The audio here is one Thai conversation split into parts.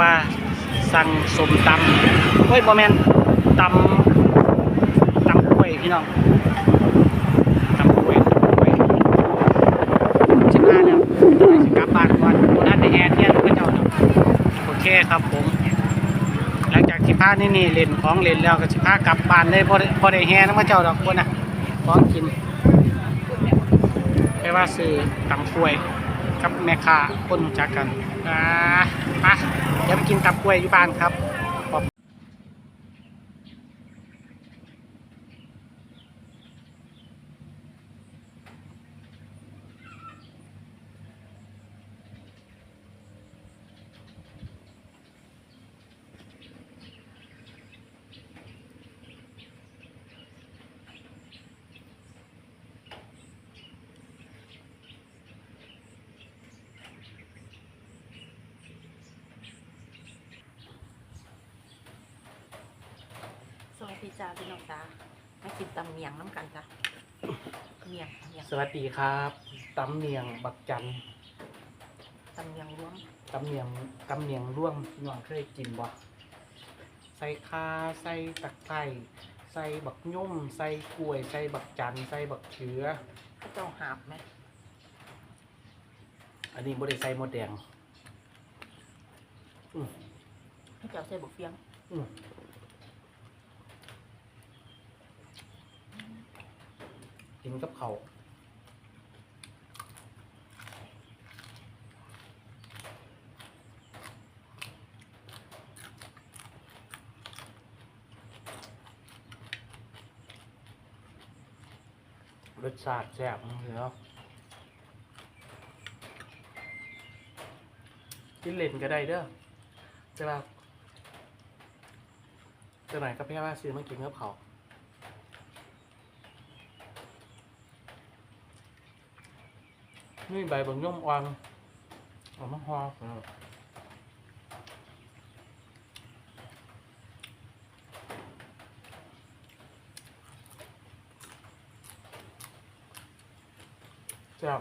ว่าสั่งสมตำเฮ้ยบอแมนตำตำกล้วยพี่น้องตำกล้วยตำกล้วยสิบห้าแล้วจะได้สิกลับบ้านก่อนโบนัสได้แอร์เที่ยนพระเจ้าเนาะโอเคครับผม หลังจากที่พานี่นี่เล่นของเล่นแล้วก็สิพากลับบ้านเลยพอได้พอได้แฮน้ำพระเจ้าดอกคนนะของกินไปว่าซื้อตำกล้วยกับแม่ค้าคนรู้จักกัน อ่าไปเดี๋ยวไปกินตับกล้วยอยู่บ้านครับ ขอบสวัสดีจ้าพี่น้องจ้ามากินตำเมียงน้ำกันจ้ะเมียงเมียงสวัสดีครับตำเนียงบักจันตำเมียงรวมตำเนียงตำเนียงร่วมพี่น้องเคยกินบ่ใส่ข่าใส่ตะไคร้ใส่บักยุ่มใส่กล้วย ใส่บักจันใส่บักเขือพระเจ้าหาบไหมอันนี้บ่ได้ใส่หมดแดงอืมพระเจ้าใส่บุกเฟียง อืม กินกับเขาวรสชาติแซ่บเนาะกินเล่นก็ได้เด้อแต่ว่าจะไหนก็แค่ว่าซื้อมากินกับเขา นี่ใบบางย่อมอ่อนเอามาห่อเออแซ่บ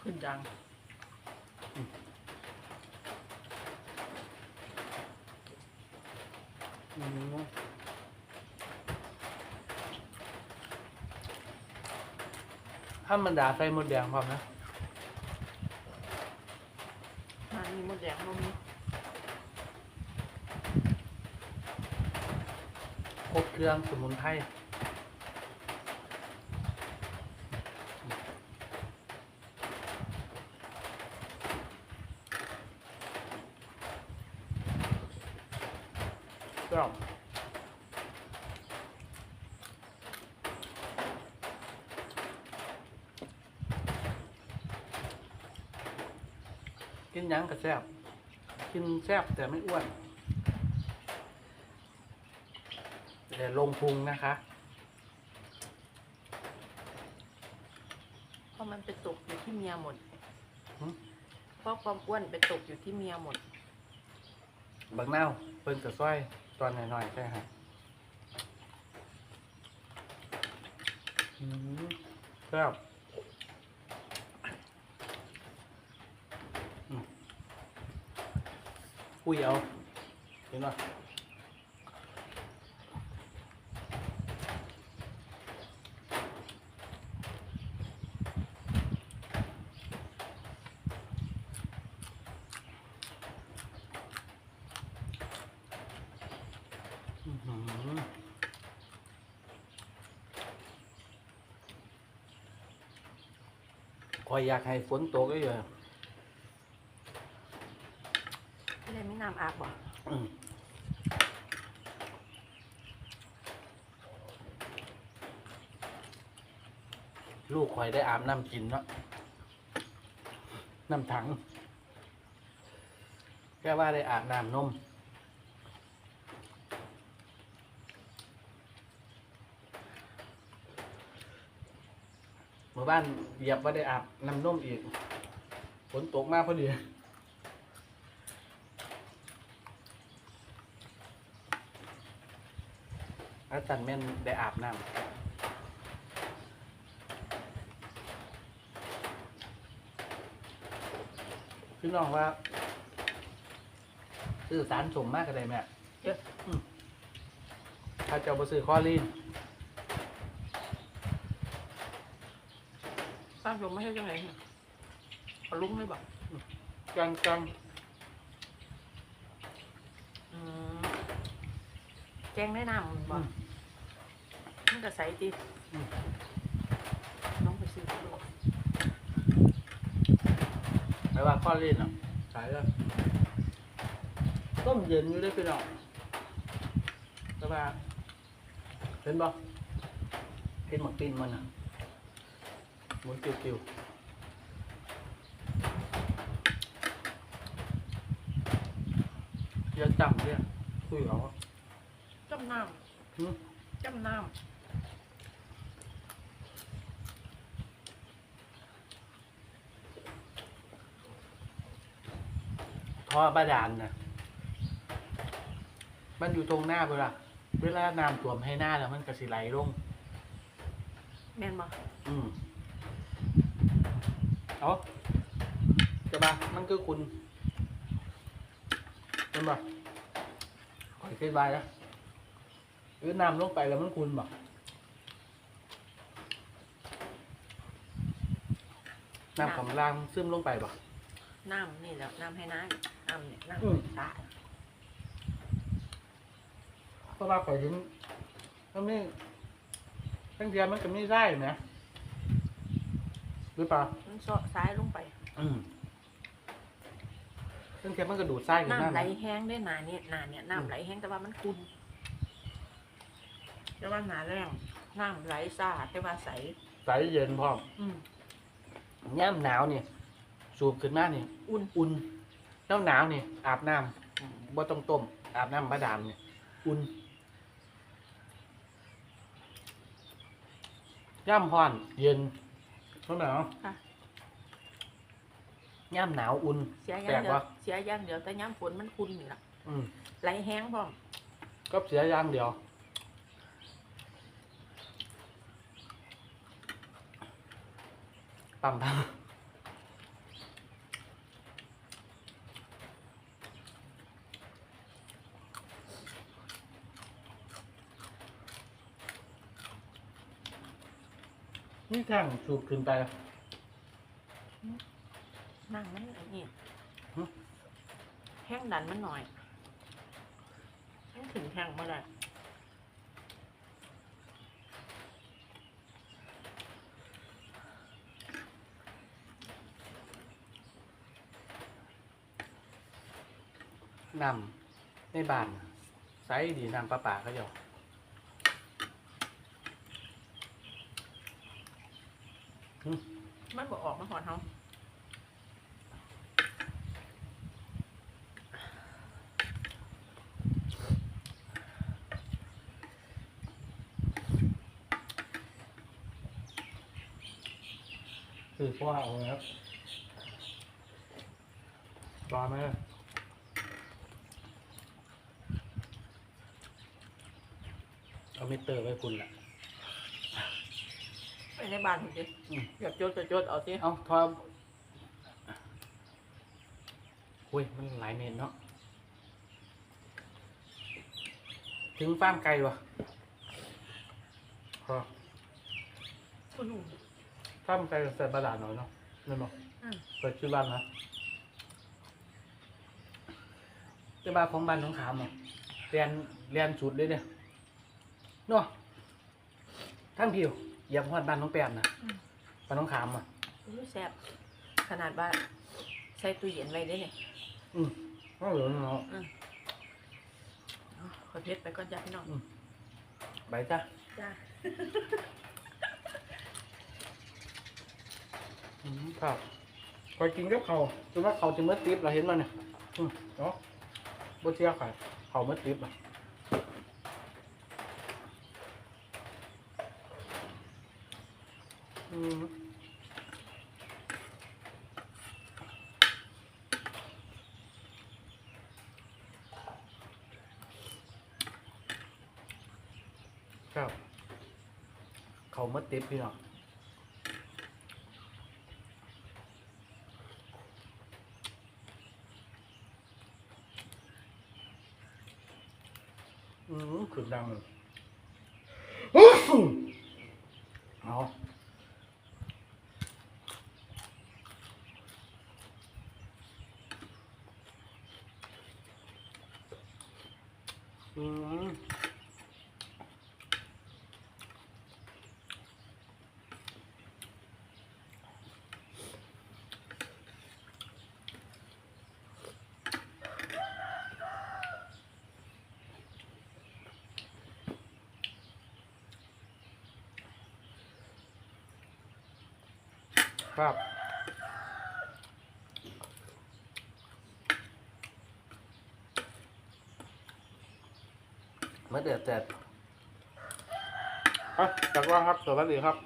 ขึ้นดังอืม ถ้ามันด่าใส่หมดแดงพร้อมนะมามีมดแดงนมนี้ครบเครื่องสมุนไพรก็ กินหยังก็แซ่บกินแซ่บแต่ไม่อ้วนแต่ลงพุงนะคะเพราะมันไปตกอยู่ที่เมียหมด หึเพราะความอ้วนไปตกอยู่ที่เมียหมดบางเน่าวเพิ่นกับซ้อยตอนหน่อยๆใช่ฮะอืมครับอืม คุยเอาเห็นป่ะอื้อหือคอยอยากให้ฝนตกก็อยู่ไม่ได้ไม่น้ำอา บบ่อืมลูกคอยได้อาบน้ำกินเนาะน้ำถัง แค่ว่าได้อาบน้ำนมเมื่บ้านเหยียบว่าได้อาบน้ำนมอีกฝนตกมากพอดี อาจารย์แม่นได้อาบน้ำพี่น้องว่าซื้อสารสมมากกันเลยแม่เถ้าเจ้าไปซื้อคอลีนสรางสมไม่ให้ยังไงเอาลุ้งได้บอกจังจังแจ้งแนะนำบอก มมันก็ใส่ตีอืมน้องไปซื้อดูไม่ว่าคอลีนอะขายแล้วต้มเย็นอยู่ได้อพี่น้องแต่ว่าเห็นบ่เห็นหมกตีนมันอะหมุนติวๆอย่าจำเนี่ยคุยเอาจ้ำน้ำจ้ำน้ ท่อบาดาลนะมันอยู่ตรงหน้าเวลาเวลาน้ำท่วมให้หน้าแล้วมันกระสิไหลลงำแม่นบอกอืมเอาจะมามันคือคุณเป็นบ่คอยคิดไว้แล้วหรือน้ำลงไปแล้วมันคุณบ่น้ำของล่างซึมลงไปบ่ น้ำนี่แหละน้ำให้น้ำน้ำเนี่ยน้อืมำตาเพราะว่าข่อยถึงมันไม่ตั้งแต่มันก็ไม่ได้นะหรือเปล่ามันเซาะซ้ายลงไปอืมตั้งแต่มันก็ดูดไส้กันน้ำไหลนะแห้งได้หนาเนี่ยหนาเนี่ยน้ำไหลแห้งแต่ว่ามันคุนแต่ว่าหนาแรงน้ำไหลสาดแต่ว่าใสใสเย็นพร้อมอืมย่ำหนาวเนี่ย สูบขึ้นมาเนี่ยอุ่นอุ่นหนาวหนาวเนี่ยอาบน้ำบ่ต้องต้มอาบน้ำบาดาลเนี่ยอุ่นย่ำร้อนเย็นเท่าหนาวค่ะ ย่ำหนาวอุ่นเสียอแปลย่างกเดียววะเสียอย่างเดียวแต่ย้ำฝนมันคุนนี่แหละอืมไหลแห้งพร้อมก็เสียอย่างเดียว ปั๊มปั๊ม นี่ทางสูบขึ้นไปนั่งมันไอ้นี่หึแห้งดันมันหน่อยมันถึงแห้งมาได้นำในบ้านไซส์ดีนำปลาป่าเขาเดีย มันบอกออกมาหอนเฮาคือพ่อเอาเลยครับรอไหมเอาไมิเตอร์ไว้คุณล่ะ ไปในบ้านผมดิอืม อยากโจดจะโจดเอาสิเอาทอมอุ้ย มันหลายเมตรเนาะ ถึงฟาร์มไกลวะพอคุณลุงฟาร์มไกลใส่บาดาลหน่อยเนาะนั่นเนาะอืม เปิดชื่อบ้านนะเจ้าบ้านของบ้านของขามอะเรียนเรียนสุดเลยเนี่ยเนาะทั้งผิว เหยียบหอดบ้านน้องแปมนะบ้านน้องขามอะรู้แซ่บขนาดว่าใส่ตู้เย็นไว้ได้เนี่ยอืมก็เหลือเนาะเอาขอเพชรไปก่อนจ้าพี่น้องใบจ้ะจ้าอืมครับคอยกินกับเขาวจนว่าเขาจะเมื่อติบเราเห็นมันเนี่ยอืมเนาะบ่เที่ยวขายเขาเมื่อติบอะ ครับ เขามาติดพี่น้องอือคือดังเลย อืมครับ มาเดือดแต่อะจากว่าครับ สวัสดีครับ